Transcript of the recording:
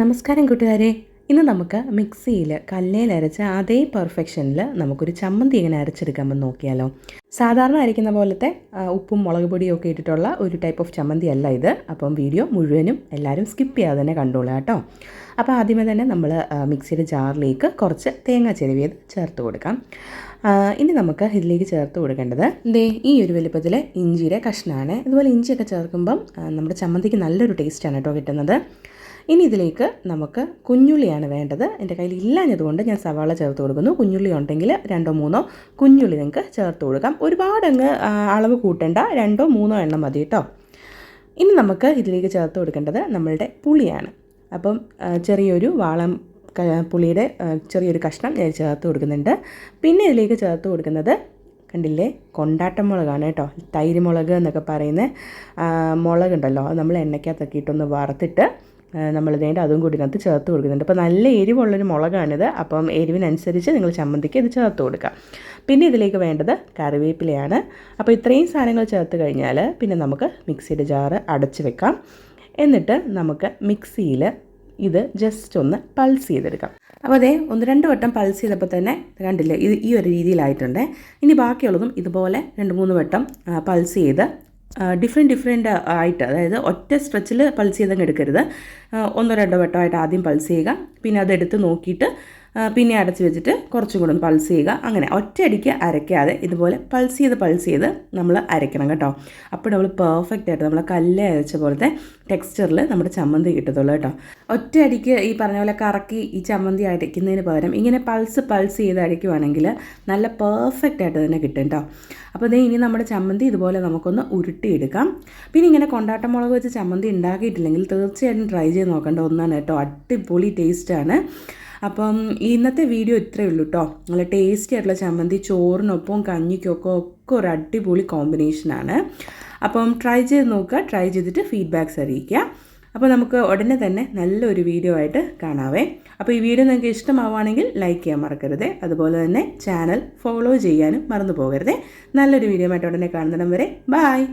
നമസ്കാരം കൂട്ടുകാരെ. ഇന്ന് നമുക്ക് മിക്സിയിൽ കല്ലേൽ അരച്ച അതേ പെർഫെക്ഷനിൽ നമുക്കൊരു ചമ്മന്തി എങ്ങനെ അരച്ചെടുക്കാമെന്ന് നോക്കിയാലോ. സാധാരണ അരയ്ക്കുന്ന പോലത്തെ ഉപ്പും മുളക് പൊടിയും ഒക്കെ ഇട്ടിട്ടുള്ള ഒരു ടൈപ്പ് ഓഫ് ചമ്മന്തി അല്ല ഇത്. അപ്പം വീഡിയോ മുഴുവനും എല്ലാവരും സ്കിപ്പ് ചെയ്യാതെ തന്നെ കണ്ടോളൂ കേട്ടോ. അപ്പോൾ ആദ്യമേ തന്നെ നമ്മൾ മിക്സിയുടെ ജാറിലേക്ക് കുറച്ച് തേങ്ങ ചെരുവിയത് ചേർത്ത് കൊടുക്കാം. ഇനി നമുക്ക് ഇതിലേക്ക് ചേർത്ത് കൊടുക്കേണ്ടത് ദേ ഈ ഒരു വലുപ്പത്തിൽ ഇഞ്ചിയുടെ കഷ്ണമാണ് ഇതുപോലെ ഇഞ്ചിയൊക്കെ ചേർക്കുമ്പം നമ്മുടെ ചമ്മന്തിക്ക് നല്ലൊരു ടേസ്റ്റാണ് കേട്ടോ കിട്ടുന്നത്. ഇനി ഇതിലേക്ക് നമുക്ക് കുഞ്ഞുള്ളിയാണ് വേണ്ടത്. എന്റെ കയ്യിൽ ഇല്ലാഞ്ഞതുകൊണ്ട് ഞാൻ സവാള ചേർത്ത് കൊടുക്കുന്നു. കുഞ്ഞുള്ളി ഉണ്ടെങ്കിൽ രണ്ടോ മൂന്നോ കുഞ്ഞുള്ളി നിങ്ങൾക്ക് ചേർത്ത് കൊടുക്കാം. ഒരുപാട് അങ്ങ് അളവ് കൂട്ടേണ്ട. രണ്ടോ മൂന്നോ എണ്ണം മതി കേട്ടോ. ഇനി നമുക്ക് ഇതിലേക്ക് ചേർത്ത് കൊടുക്കേണ്ടത് നമ്മളുടെ പുളിയാണ്. അപ്പം ചെറിയൊരു വാളം പുളിയുടെ ചെറിയൊരു കഷ്ണം ഞാൻ ചേർത്ത് കൊടുക്കുന്നുണ്ട്. പിന്നെ ഇതിലേക്ക് ചേർത്ത് കൊടുക്കുന്നത് കണ്ടില്ലേ? കൊണ്ടാട്ടം മുളകാണ് കേട്ടോ. തൈര് മുളക് എന്നൊക്കെ പറയുന്ന മുളകുണ്ടല്ലോ. അത് നമ്മൾ എണ്ണയ്ക്കകത്തൊക്കെ ഇട്ടൊന്ന് വറുത്തിട്ട് നമ്മൾ അതും കൂടി ഇതിനകത്ത് ചേർത്ത് കൊടുക്കുന്നുണ്ട്. അപ്പോൾ നല്ല എരിവുള്ളൊരു മുളകാണിത്. അപ്പം എരിവിനനുസരിച്ച് നിങ്ങൾ ചമ്മന്തിക്ക് ഇത് ചേർത്ത് കൊടുക്കുക പിന്നെ ഇതിലേക്ക് വേണ്ടത് കറിവേപ്പിലയാണ്. അപ്പോൾ ഇത്രയും സാധനങ്ങൾ ചേർത്ത് കഴിഞ്ഞാൽ പിന്നെ നമുക്ക് മിക്സിയുടെ ജാറ് അടച്ച് വെക്കാം. എന്നിട്ട് നമുക്ക് മിക്സിയിൽ ഇത് ജസ്റ്റ് ഒന്ന് പൾസ് ചെയ്തെടുക്കാം. അപ്പോൾ അതേ ഒന്ന് രണ്ട് വട്ടം പൾസ് ചെയ്തപ്പോൾ തന്നെ കണ്ടില്ലേ ഇത് ഈ ഒരു രീതിയിലായിട്ടുണ്ട്. ഇനി ബാക്കിയുള്ളതും ഇതുപോലെ രണ്ട് മൂന്ന് വട്ടം പൾസ് ചെയ്ത് ഡിഫറെന്റ് ഡിഫറെന്റ് ആയിട്ട് അതായത് ഒറ്റ സ്ട്രെച്ചിൽ പൾസ് ചെയ്തങ്ങ് എടുക്കരുത്. ഒന്നോ രണ്ടോ വട്ടമായിട്ട് ആദ്യം പൾസ് ചെയ്യുക. പിന്നെ അതെടുത്ത് നോക്കിയിട്ട് പിന്നെ അടച്ച് വെച്ചിട്ട് കുറച്ചും കൂടെ പൾസ് ചെയ്യുക. അങ്ങനെ ഒറ്റയടിക്ക് അരയ്ക്കാതെ ഇതുപോലെ പൾസ് ചെയ്ത് പൾസ് ചെയ്ത് നമ്മൾ അരയ്ക്കണം കേട്ടോ. അപ്പോൾ നമ്മൾ പെർഫെക്റ്റ് ആയിട്ട് നമ്മൾ കല്ല് അരച്ച പോലത്തെ ടെക്സ്ചറിൽ നമ്മുടെ ചമ്മന്തി കിട്ടത്തുള്ളൂ കേട്ടോ. ഒറ്റയടിക്ക് ഈ പറഞ്ഞ പോലെ കറക്കി ഈ ചമ്മന്തി അരയ്ക്കുന്നതിന് പകരം ഇങ്ങനെ പൾസ് പൾസ് ചെയ്ത് അരയ്ക്കുവാണെങ്കിൽ നല്ല പെർഫെക്റ്റ് ആയിട്ട് തന്നെ കിട്ടും കേട്ടോ. അപ്പോൾ ഇതേ ഇനി നമ്മുടെ ചമ്മന്തി ഇതുപോലെ നമുക്കൊന്ന് ഉരുട്ടിയെടുക്കാം. പിന്നെ ഇങ്ങനെ കൊണ്ടാട്ടം മുളക് വെച്ച് ചമ്മന്തി ഉണ്ടാക്കിയിട്ടില്ലെങ്കിൽ തീർച്ചയായിട്ടും ട്രൈ ചെയ്ത് നോക്കേണ്ട ഒന്നാണ് കേട്ടോ. അടിപൊളി ടേസ്റ്റാണ് അപ്പം ഇന്നത്തെ വീഡിയോ ഇത്രയേ ഉള്ളൂ കേട്ടോ നല്ല ടേസ്റ്റി ആയിട്ടുള്ള ചമ്മന്തി ചോറിനൊപ്പം കഞ്ഞിക്കൊക്കെ ഒക്കെ ഒരു അടിപൊളി കോമ്പിനേഷനാണ് അപ്പം ട്രൈ ചെയ്ത് നോക്കുക ട്രൈ ചെയ്തിട്ട് ഫീഡ്ബാക്ക്സ് അറിയിക്കുക. അപ്പോൾ നമുക്ക് ഉടനെ തന്നെ നല്ലൊരു വീഡിയോ ആയിട്ട് കാണാവേ. അപ്പോൾ ഈ വീഡിയോ നിങ്ങൾക്ക് ഇഷ്ടമാവുകയാണെങ്കിൽ ലൈക്ക് ചെയ്യാൻ മറക്കരുത്. അതുപോലെ തന്നെ ചാനൽ ഫോളോ ചെയ്യാനും മറന്നു പോകരുത്. നല്ലൊരു വീഡിയോ ആയിട്ട് ഉടനെ കാണുന്നിടം വരെ. ബായ്